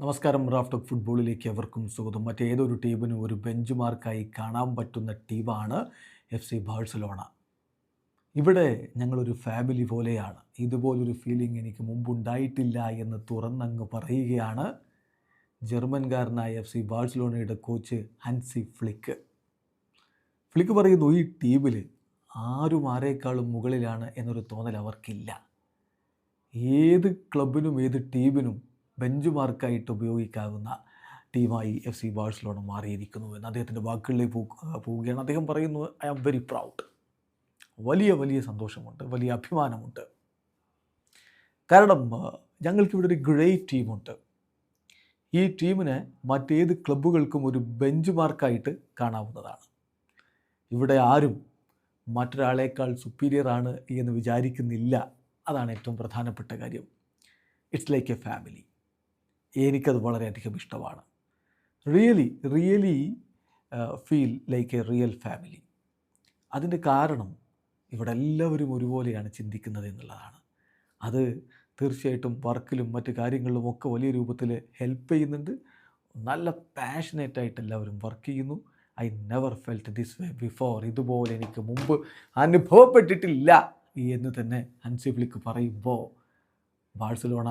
നമസ്കാരം. Raft of ഫുട്ബോളിലേക്ക് എവർക്കും സ്വാഗതം. മറ്റേതൊരു ടീമിനും ഒരു ബെഞ്ച് മാർക്കായി കാണാൻ പറ്റുന്ന ടീമാണ് എഫ് സി ബാഴ്സലോണ. ഇവിടെ ഞങ്ങളൊരു ഫാമിലി പോലെയാണ്. ഇതുപോലൊരു ഫീലിംഗ് എനിക്ക് മുമ്പുണ്ടായിട്ടില്ല എന്ന് തുറന്നങ്ങ് പറയുകയാണ് ജർമ്മൻകാരനായ എഫ് സി ബാഴ്സലോണയുടെ കോച്ച് ഹൻസി ഫ്ലിക്ക് ഫ്ലിക്ക് പറയുന്നു ഈ ടീമിൽ ആരും ആരേക്കാളും മുകളിലാണ് എന്നൊരു തോന്നൽ അവർക്കില്ല. ഏത് ക്ലബിനും ഏത് ടീമിനും ബെഞ്ച് മാർക്കായിട്ട് ഉപയോഗിക്കാവുന്ന ടീമായി എഫ് സി ബാഴ്സലോണ മാറിയിരിക്കുന്നു എന്ന് അദ്ദേഹത്തിന്റെ വാക്കുകളിലേക്ക് പോ- പോവുകയാണ്. അദ്ദേഹം പറയുന്നു ഐ ആം വെരി പ്രൗഡ് വലിയ വലിയ സന്തോഷമുണ്ട് വലിയ അഭിമാനമുണ്ട്. കാരണം ഞങ്ങൾക്കിവിടെ ഒരു ഗ്രേറ്റ് ടീമുണ്ട് ഈ ടീമിനെ മറ്റേത് ക്ലബ്ബുകൾക്കും ഒരു ബെഞ്ച് മാർക്കായിട്ട് കാണാവുന്നതാണ്. ഇവിടെ ആരും മറ്റൊരാളേക്കാൾ സുപ്പീരിയർ ആണ് എന്ന് വിചാരിക്കുന്നില്ല. അതാണ് ഏറ്റവും പ്രധാനപ്പെട്ട കാര്യം. ഇറ്റ്സ് ലൈക്ക് എ ഫാമിലി എനിക്കത് വളരെയധികം ഇഷ്ടമാണ്. Really really feel like a real family അതിന്റെ കാരണം ഇവിടെ എല്ലാവരും ഒരുപോലെയാണ് ചിന്തിക്കുന്നത് എന്നുള്ളതാണ്. അത് തീർച്ചയായിട്ടും വർക്കിലും മറ്റു കാര്യങ്ങളിലും ഒക്കെ വലിയ രൂപത്തിൽ ഹെൽപ്പ് ചെയ്യുന്നുണ്ട്. നല്ല പാഷനേറ്റായിട്ട് എല്ലാവരും വർക്ക് ചെയ്യുന്നു. I never felt this way before ഇതുപോലെ എനിക്ക് മുമ്പ് അനുഭവപ്പെട്ടിട്ടില്ല എന്ന് തന്നെ ഹൻസിഫ്ലിക്ക് പറയുമ്പോൾ ബാഴ്സലോണ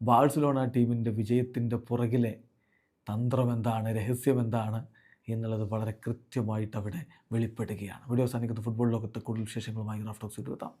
ബാഴ്സലോണ ടീമിന്റെ വിജയത്തിന്റെ പുറകിലെ തന്ത്രം എന്താണ് രഹസ്യം എന്താണ് എന്നുള്ളത് വളരെ കൃത്യമായിട്ട് അവിടെ വെളിപ്പെടുകയാണ്. വീഡിയോ സാധിക്കുന്ന ഫുട്ബോൾ ലോകത്തെ കൂടുതൽ വിശേഷങ്ങളുമായി റാഫ്റ്റോക്സ് എത്താം